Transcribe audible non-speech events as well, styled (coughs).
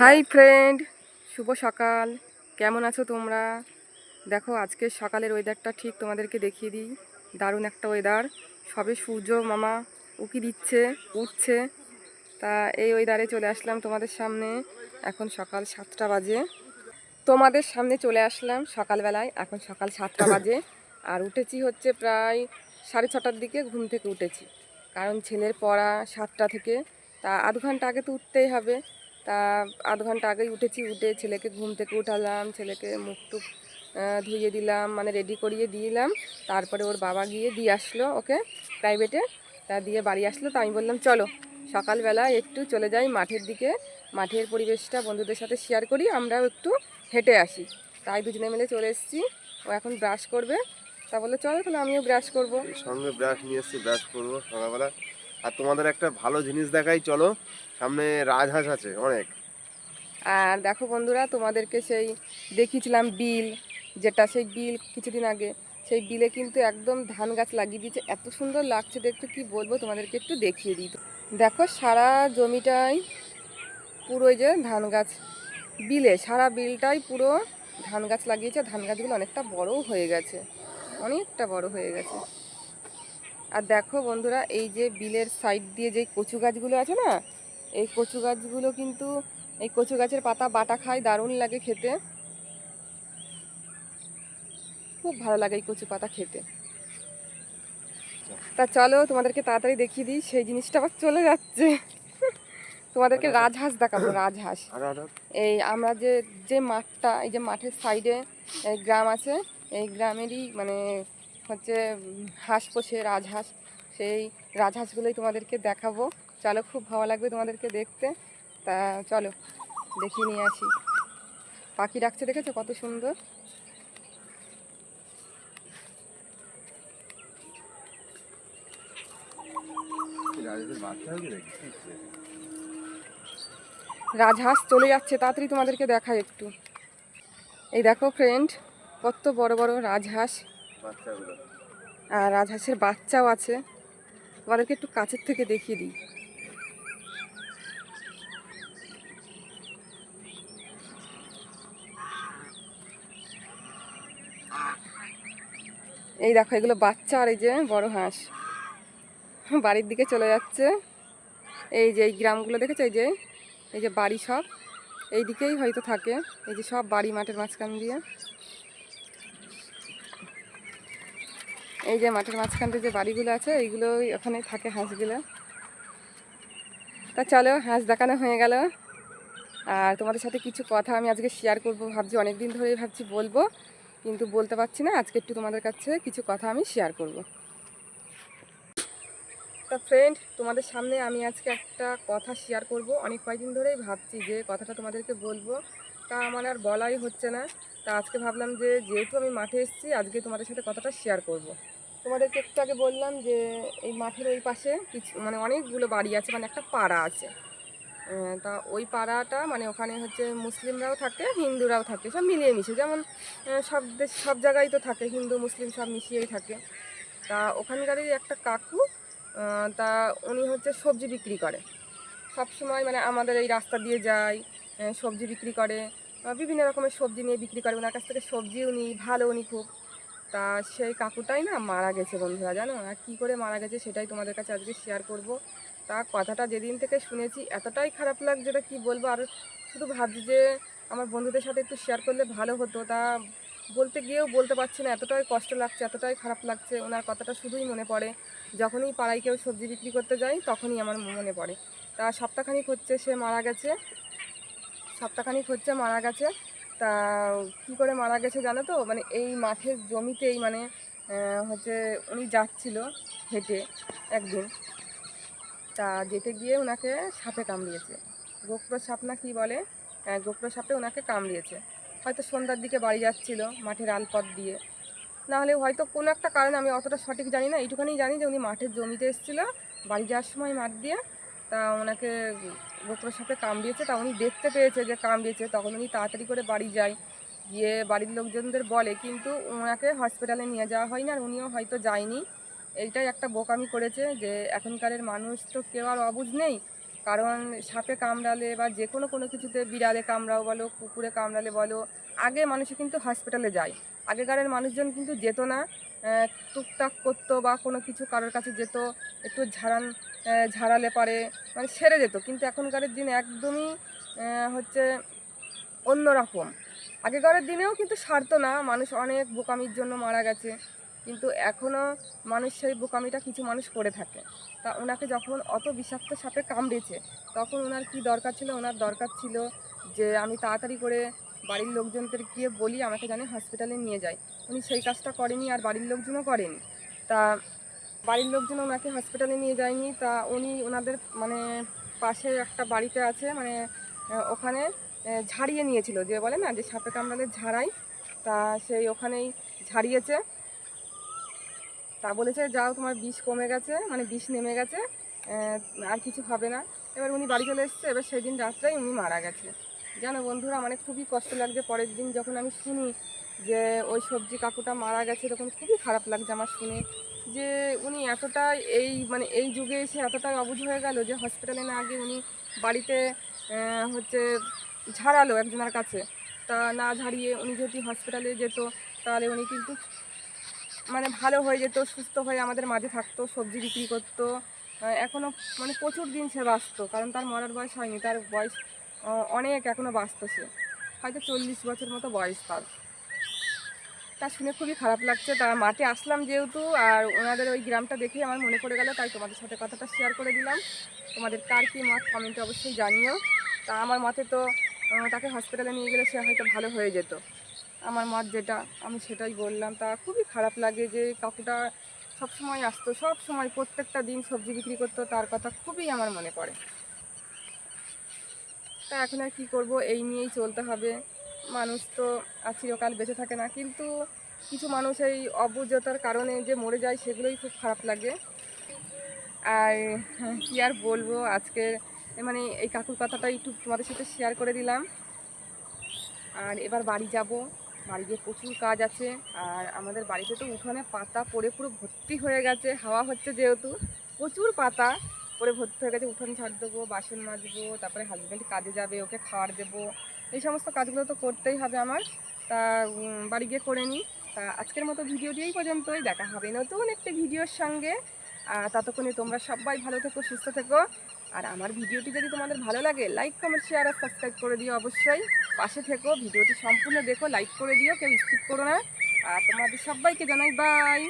Hi friend শুভ সকাল। কেমন আছো তোমরা? দেখো আজকের সকালের ওয়েদারটা ঠিক তোমাদেরকে দেখিয়ে দিই। দারুণ একটা ওয়েদার সবে সূর্য মামা উকি দিচ্ছে উঠছে। তা এই ওয়েদারে চলে আসলাম তোমাদের সামনে। এখন সকাল সাতটা বাজে। তোমাদের সামনে চলে আসলাম সকালবেলায়। এখন সকাল সাতটা (coughs) বাজে। আর উঠেছি হচ্ছে প্রায় সাড়ে ছটার দিকে ঘুম থেকে উঠেছি। কারণ ছেলের পড়া সাতটা থেকে। তা আধ ঘণ্টা আগে তো উঠতেই হবে। তা আধ ঘণ্টা আগেই উঠেছি, উঠে ছেলেকে ঘুম থেকে উঠালাম, ছেলেকে মুখ টুক ধুয়ে দিলাম মানে রেডি করিয়ে দিলাম। তারপরে ওর বাবা গিয়ে দিয়ে আসলো ওকে প্রাইভেটে তা দিয়ে বাড়ি আসলো, তা আমি বললাম, চলো, সকালবেলা একটু চলে যাই মাঠের দিকে। মাঠের পরিবেশটা বন্ধুদের সাথে শেয়ার করি, আমরাও একটু হেঁটে আসি। তাই দুজনে মিলে চলে এসেছি। ও এখন ব্রাশ করবে। তা বলল, চলো তাহলে আমিও ব্রাশ করব। সঙ্গে ব্রাশ নিয়ে এসেছি ব্রাশ করব সকালবেলা। আর তোমাদের একটা ভালো জিনিস দেখাই, চলো। সামনে রাজহাঁস আছে, অনেক। আর দেখো বন্ধুরা, তোমাদেরকে সেই দেখিয়েছিলাম বিল, যেটা সেই বিল কিছুদিন আগে, সেই বিলে কিন্তু একদম ধান গাছ লাগিয়ে দিয়েছে। এত সুন্দর লাগছে দেখতে, কি বলব তোমাদেরকে একটু দেখিয়ে দিই। দেখো সারা জমিটাই পুরো যে ধান গাছ বিলে, সারা বিলটাই পুরো ধান গাছ লাগিয়েছে। ধান গাছগুলো অনেকটা বড়ও হয়ে গেছে, অনেকটা বড় হয়ে গেছে। আর দেখো বন্ধুরা এই যে বিলের সাইড দিয়ে যে কচু গাছগুলো আছে না এই কচু গাছগুলো কিন্তু এই কচু গাছের পাতা বাটা খায় দারুণ লাগে খেতে। খুব ভালো লাগে এই কচু পাতা খেতে। তা চলো তোমাদেরকে তাড়াতাড়ি দেখিয়ে দিই সেই জিনিসটা আবার চলে যাচ্ছে। তোমাদেরকে রাজহাঁস দেখাবো রাজহাঁস। এই আমরা যে যে মাঠটা এই যে মাঠের সাইডে গ্রাম আছে এই গ্রামেরই মানে হচ্ছে হাঁস পোষে, রাজহাঁস, সেই রাজহাঁসগুলোই তোমাদেরকে দেখাবো। চলো, খুব ভালো লাগবে তোমাদেরকে দেখতে। তা, চলো, দেখিয়ে নিয়ে আসি। পাখি ডাকছে, দেখেছ কত সুন্দর? রাজহাঁস চলে যাচ্ছে, তাড়াতাড়ি তোমাদেরকে দেখায় একটু। এই দেখো ফ্রেন্ড কত বড় বড় রাজহাঁস। আর রাজহাঁসের বাচ্চাও আছে। তোমাদেরকে একটু কাছের থেকে দেখিয়ে দিই। এই দেখো, এগুলো বাচ্চা আর এই যে বড় হাঁস। বাড়ির দিকে চলে যাচ্ছে। এই যে এই গ্রামগুলো দেখেছ? এই যে এই যে বাড়ি সব। এই দিকেই হয়তো থাকে। এই যে সব বাড়ি মাঠের মাঝখান দিয়ে। এই যে মাঠের মাঝখান দিয়ে যে বাড়িগুলো আছে, এইগুলোই ওখানে থাকে হাঁসগুলো। তা চলো, হাঁস দেখানো হয়ে গেল। আর তোমাদের সাথে কিছু কথা আমি আজকে শেয়ার করব, ভাবছি অনেক দিন ধরেই ভাবছি বলব, কিন্তু বলতে পারছি না, আজকে একটু তোমাদের কাছে কিছু কথা আমি শেয়ার করব। তা ফ্রেন্ড তোমাদের সামনে আমি আজকে একটা কথা শেয়ার করব। অনেক কয়েকদিন ধরেই ভাবছি যে কথাটা তোমাদেরকে বলব। তা আমার আর বলাই হচ্ছে না। তা আজকে ভাবলাম যে, যেহেতু আমি মাঠে এসেছি, আজকে তোমাদের সাথে কথাটা শেয়ার করব। তোমাদেরকে একটু আগে বললাম যে, এই মাঠের ওই পাশে কিছু মানে অনেকগুলো বাড়ি আছে মানে একটা পাড়া আছে। তা ওই পাড়াটা মানে ওখানে হচ্ছে মুসলিমরাও থাকে, হিন্দুরাও থাকে, সব মিলিয়ে মিশে। যেমন সব দেশ, সব জায়গায় তো থাকে, হিন্দু, মুসলিম সব মিশিয়েই থাকে। তা ওখানকারই একটা কাকু তা উনি হচ্ছে সবজি বিক্রি করে। সব সময় মানে আমাদের এই রাস্তা দিয়ে যায় সবজি বিক্রি করে। বিভিন্ন রকমের সবজি নিয়ে বিক্রি করে। ওনার কাছ থেকে সবজিও নিই ভালো উনি খুব। তা সেই কাকুটাই না মারা গেছে বন্ধুরা, জানো? আর কী করে মারা গেছে সেটাই তোমাদের কাছে আজকে শেয়ার করব। তা কথাটা যেদিন থেকে শুনেছি, এতটাই খারাপ লাগছে যেটা কী বলব? আর শুধু ভাবছি যে আমার বন্ধুদের সাথে একটু শেয়ার করলে ভালো হতো। তা বলতে গিয়েও বলতে পারছি না, এতটাই কষ্ট লাগছে, এতটাই খারাপ লাগছে। ওনার কথাটা শুধুই মনে পড়ে। যখনই পাড়ায় কেউ সবজি বিক্রি করতে যাই তখনই আমার মনে পড়ে। তা সপ্তাহখানিক হচ্ছে সে মারা গেছে। সপ্তাহখানিক হচ্ছে মারা গেছে। তা কী করে মারা গেছে জানো তো? মানে এই মাঠের জমিতেই মানে হচ্ছে উনি যাচ্ছিল হেঁটে একদিন। তা যেতে গিয়ে ওনাকে সাপে কামড়িয়েছে। গোপ্র সাপ না কী বলে? গোপ্র সাপে ওনাকে কামড়িয়েছে। হয়তো সন্ধ্যার দিকে বাড়ি যাচ্ছিল মাঠের আলপথ দিয়ে। না হলে হয়তো কোনো একটা কারণে, আমি অতটা সঠিক জানি না, এইটুখানি জানি যে উনি মাঠের জমিতে এসেছিল, বাড়ি যাওয়ার সময় মাঠ দিয়ে তা ওনাকে গোপ্র সাপে কামড়িয়েছে, তা উনি দেখতে পেয়েছে যে কামড়িয়েছে। তখন উনি তাড়াতাড়ি করে বাড়ি যায়। গিয়ে বাড়ির লোকজনদের বলে, কিন্তু ওনাকে হসপিটালে নিয়ে যাওয়া হয়নি আর উনিও হয়তো যায়নি। এইটাই একটা বোকামি করেছে যে এখনকারের মানুষ তো কেউ আর অবুঝ নেই। কারণ সাপে কামড়ালে বা যে কোনো কোনো কিছুতে বিড়ালে কামড়াও বলো, কুকুরে কামড়ালে বলো, আগে মানুষে কিন্তু হসপিটালে যায়। আগেকারের মানুষজন কিন্তু যেত না টুকটাক করতো বা কোনো কিছু কারোর কাছে যেত, একটু ঝাড়ান ঝাড়ালে পারে মানে সেরে যেত। কিন্তু এখনকারের দিনে একদমই হচ্ছে অন্য রকম আগেকারের দিনেও কিন্তু সারতো না, মানুষ অনেক বোকামির জন্য মারা গেছে। কিন্তু এখনও মানুষ সেই বোকামিটা কিছু মানুষ করে থাকে। তা ওনাকে যখন অত বিষাক্ত সাপে কামড়েছে, তখন ওনার কি দরকার ছিল? ওনার দরকার ছিল যে আমি তাড়াতাড়ি করে বাড়ির লোকজনদের গিয়ে বলি, আমাকে জানে হসপিটালে নিয়ে যায়। উনি সেই কাজটা করেনি আর বাড়ির লোকজনও করেনি। তা বাড়ির লোকজন ওনাকে হসপিটালে নিয়ে যায়নি। তা উনি ওনাদের মানে পাশে একটা বাড়িতে আছে মানে ওখানে ঝাড়িয়ে নিয়েছিল। যে বলে না, যে সাপে কামড়ালে ঝাড়াই, তা সেই ওখানেই ঝাড়িয়েছে। তা বলেছে, যাও, তোমার বিষ কমে গেছে মানে বিষ নেমে গেছে আর কিছু হবে না। এবার উনি বাড়ি চলে এসছে, এবার সেই দিন রাত্রেই উনি মারা গেছে। জানো বন্ধুরা মানে খুবই কষ্ট লাগছে পরের দিন যখন আমি শুনি যে, ওই সবজি কাকুটা মারা গেছে, তখন খুবই খারাপ লাগছে আমার শুনে। যে উনি এতটা এই মানে এই যুগে এসে এতটাই অবুঝ হয়ে গেল যে হসপিটালে না গিয়ে উনি বাড়িতে হচ্ছে ঝাড়ালো একজনের কাছে। তা না ঝাড়িয়ে উনি যদি হসপিটালে যেত, তাহলে উনি কিন্তু মানে ভালো হয়ে যেত, সুস্থ হয়ে আমাদের মাঝে থাকতো, সবজি বিক্রি করতো। এখনও মানে প্রচুর দিন সে বাঁচতো কারণ তার মরার বয়স হয়নি, তার বয়স অনেক এখনও বাঁচতো সে। হয়তো চল্লিশ বছর মতো বয়স তার। তা শুনে খুবই খারাপ লাগছে। তা মাঠে আসলাম যেহেতু, আর ওনাদের ওই গ্রামটা দেখে আমার মনে পড়ে গেল, তাই তোমাদের সাথে কথাটা শেয়ার করে দিলাম। তোমাদের কার কী মত কমেন্টে অবশ্যই জানিও। তা আমার মতে তো তাকে হসপিটালে নিয়ে গেলে সে হয়তো ভালো হয়ে যেত। আমার মত যেটা, আমি সেটাই বললাম। তা খুবই খারাপ লাগে যে কাকুটা সব সময় আসতো সব সময় প্রত্যেকটা দিন সবজি বিক্রি করতো, তার কথা খুবই আমার মনে পড়ে। তা এখন আর কী করব, এই নিয়েই চলতে হবে। মানুষ তো চিরকাল বেঁচে থাকে না। কিন্তু কিছু মানুষ এই অবুঝতার কারণে যে মরে যায় সেগুলোই খুব খারাপ লাগে। আর কি আর বলব, আজকে মানে এই কাকুর কথাটা একটু তোমাদের সাথে শেয়ার করে দিলাম। আর এবার বাড়ি যাব। বাড়ি গিয়ে প্রচুর কাজ আছে। আর আমাদের বাড়িতে তো উঠোনে পাতা পড়ে পুরো ভর্তি হয়ে গেছে। হাওয়া হচ্ছে যেহেতু। প্রচুর পাতা পড়ে ভর্তি হয়ে গেছে। উঠোন ছাড় দেবো, বাসন মাজবো, তারপরে হাজব্যান্ড কাজে যাবে, ওকে খাবার দেবো। এই সমস্ত কাজগুলো তো করতেই হবে আমার। তা বাড়ি গিয়ে করে নিই। তা, আজকের মতো ভিডিওটি এই পর্যন্তই। দেখা হবে নতুন একটি ভিডিওর সঙ্গে। ততক্ষণে তোমরা সবাই ভালো থেকো, সুস্থ থেকো। আর আমার ভিডিওটি যদি তোমাদের ভালো লাগে লাইক কমেন্ট শেয়ার আর সাবস্ক্রাইব করে দিও অবশ্যই। পাশে থেকো, ভিডিওটি সম্পূর্ণ দেখো লাইক করে দিও, কেউ স্কিপ করো না। আর তোমাদের সবাইকে জানাই বাই